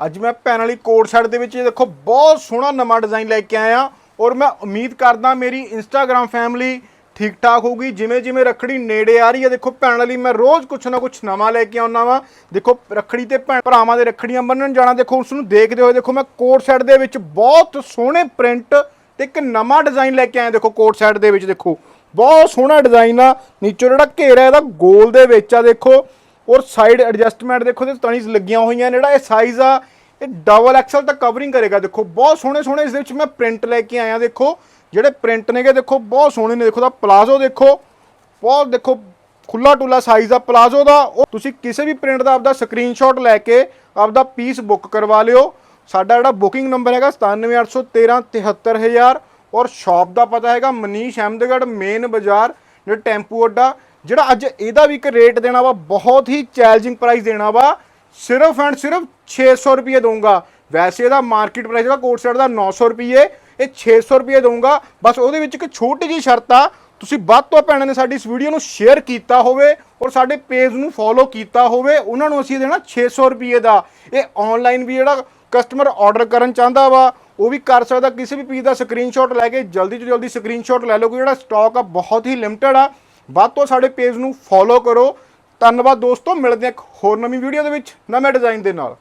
ਅੱਜ ਮੈਂ ਭੈਣ ਵਾਲੀ ਕੋਟ ਸ਼ਰਟ ਦੇ ਵਿੱਚ, ਇਹ ਦੇਖੋ, ਬਹੁਤ ਸੋਹਣਾ ਨਵਾਂ ਡਿਜ਼ਾਈਨ ਲੈ ਕੇ ਆਇਆ। ਔਰ ਮੈਂ ਉਮੀਦ ਕਰਦਾ ਮੇਰੀ ਇੰਸਟਾਗ੍ਰam ਫੈਮਿਲੀ ਠੀਕ ਠਾਕ ਹੋਊਗੀ। ਜਿਵੇਂ ਜਿਵੇਂ ਰੱਖੜੀ ਨੇੜੇ ਆ ਰਹੀ ਹੈ, ਦੇਖੋ, ਭੈਣ ਵਾਲੀ ਮੈਂ ਰੋਜ਼ ਕੁਛ ਨਾ ਕੁਛ ਨਵਾਂ ਲੈ ਕੇ ਆਉਣਾ ਵਾਂ। ਦੇਖੋ, ਰੱਖੜੀ ਤੇ ਭੈਣ ਭਰਾਵਾਂ ਦੇ ਰੱਖੜੀਆਂ ਬੰਨਣ ਜਾਣਾ, ਦੇਖੋ, ਉਸ ਨੂੰ ਦੇਖਦੇ ਹੋਏ, ਦੇਖੋ, ਮੈਂ ਕੋਟ ਸੈਟ ਦੇ ਵਿੱਚ ਬਹੁਤ ਸੋਹਣੇ ਪ੍ਰਿੰਟ ਤੇ ਇੱਕ ਨਵਾਂ ਡਿਜ਼ਾਈਨ ਲੈ ਕੇ ਆਇਆ, ਦੇਖੋ, ਕੋਟ ਸੈਟ ਦੇ ਵਿੱਚ, ਦੇਖੋ। ਬਹੁਤ ਸੋਹਣਾ ਡਿਜ਼ਾਈਨ ਆ। ਨੀਚੋਂ ਜਿਹੜਾ ਘੇਰਾ, ਇਹਦਾ ਗੋਲ ਦੇ ਵਿੱਚ ਆ, ਦੇਖੋ। ਔਰ ਸਾਈਡ ਐਡਜਸਟਮੈਂਟ ਦੇਖੋ ਤੇ ਤਣੀਜ਼ ਲੱਗੀਆਂ ਹੋਈਆਂ ਨੇ ਜਿਹੜਾ ਇਹ ਸਾਈਜ਼ ਆ, ਇਹ ਡਬਲ ਐਕਸਲ ਤੱਕ ਕਵਰਿੰਗ ਕਰੇਗਾ, ਦੇਖੋ, ਬਹੁਤ ਸੋਹਣੇ ਸੋਹਣੇ ਇਸ ਦੇ ਵਿੱਚ ਮੈਂ ਪ੍ਰਿੰਟ ਲੈ ਕੇ ਆਇਆ, ਦੇਖੋ, ਜਿਹੜੇ ਪ੍ਰਿੰਟ ਨੇਗੇ, ਦੇਖੋ, ਬਹੁਤ ਸੋਹਣੇ ਨੇ, ਦੇਖੋ, ਦਾ ਪਲਾਜ਼ੋ ਦੇਖੋ, ਬਹੁਤ, ਦੇਖੋ ਖੁੱਲਾ ਟੁੱਲਾ ਸਾਈਜ਼ ਦਾ ਪਲਾਜ਼ੋ ਦਾ, ਉਹ ਤੁਸੀਂ ਕਿਸੇ ਵੀ ਪ੍ਰਿੰਟ ਦਾ ਆਪਦਾ ਸਕਰੀਨਸ਼ਾਟ ਲੈ ਕੇ ਆਪਦਾ ਪੀਸ ਬੁੱਕ ਕਰਵਾ ਲਿਓ, ਸਾਡਾ ਜਿਹੜਾ ਬੁਕਿੰਗ ਨੰਬਰ ਹੈਗਾ 9781373000 ਔਰ ਸ਼ਾਪ ਦਾ ਪਤਾ ਹੈਗਾ ਮਨੀਸ਼ ਅਹਿਮਦਗੜ੍ਹ ਮੇਨ ਬਾਜ਼ਾਰ, ਜਿਹੜਾ ਟੈਂਪੂ ਅੱਡਾ ਜਿਹੜਾ ਅੱਜ ਇਹਦਾ ਵੀ ਇੱਕ ਰੇਟ ਦੇਣਾ ਵਾ, ਬਹੁਤ ਹੀ ਚੈਲੰਜਿੰਗ ਪ੍ਰਾਈਸ ਦੇਣਾ ਵਾ। ਸਿਰਫ ਐਂਡ ਸਿਰਫ 600 ਰੁਪਏ ਦਊਂਗਾ। ਵੈਸੇ ਇਹਦਾ ਮਾਰਕੀਟ ਪ੍ਰਾਈਸ ਹੈਗਾ ਕੋਟ ਸੈਟ ਦਾ 900 ਰੁਪਏ, ਇਹ 600 ਰੁਪਏ ਦਊਂਗਾ। ਬਸ ਉਹਦੇ ਵਿੱਚ ਇੱਕ ਛੋਟੀ ਜੀ ਸ਼ਰਤ ਆ, ਤੁਸੀਂ ਵੱਧ ਤੋਂ ਭੈਣਾਂ ਨੇ ਸਾਡੀ ਇਸ ਵੀਡੀਓ ਨੂੰ ਸ਼ੇਅਰ ਕੀਤਾ ਹੋਵੇ ਔਰ ਸਾਡੇ ਪੇਜ ਨੂੰ ਫੋਲੋ ਕੀਤਾ ਹੋਵੇ, ਉਹਨਾਂ ਨੂੰ ਅਸੀਂ ਦੇਣਾ 600 ਰੁਪਏ ਦਾ। ਇਹ ਆਨਲਾਈਨ ਵੀ ਜਿਹੜਾ ਕਸਟਮਰ ਆਰਡਰ ਕਰਨ ਚਾਹੁੰਦਾ ਵਾ, ਉਹ ਵੀ ਕਰ ਸਕਦਾ। ਕਿਸੇ ਵੀ ਪੀਸ ਦਾ ਸਕਰੀਨਸ਼ਾਟ ਲੈ ਕੇ ਜਲਦੀ ਤੋਂ ਜਲਦੀ ਸਕਰੀਨਸ਼ਾਟ ਲੈ ਲਓ ਕਿ ਜਿਹੜਾ ਸਟਾਕ ਆ, ਬਹੁਤ ਹੀ ਲਿਮਟਿਡ ਆ। ਵੱਧ ਤੋਂ ਸਾਡੇ ਪੇਜ ਨੂੰ ਫੋਲੋ ਕਰੋ। ਧੰਨਵਾਦ ਦੋਸਤੋ, ਮਿਲਦੇ ਹਾਂ ਇੱਕ ਹੋਰ ਨਵੀਂ ਵੀਡੀਓ ਦੇ ਵਿੱਚ ਨਵੇਂ ਡਿਜ਼ਾਈਨ ਦੇ ਨਾਲ।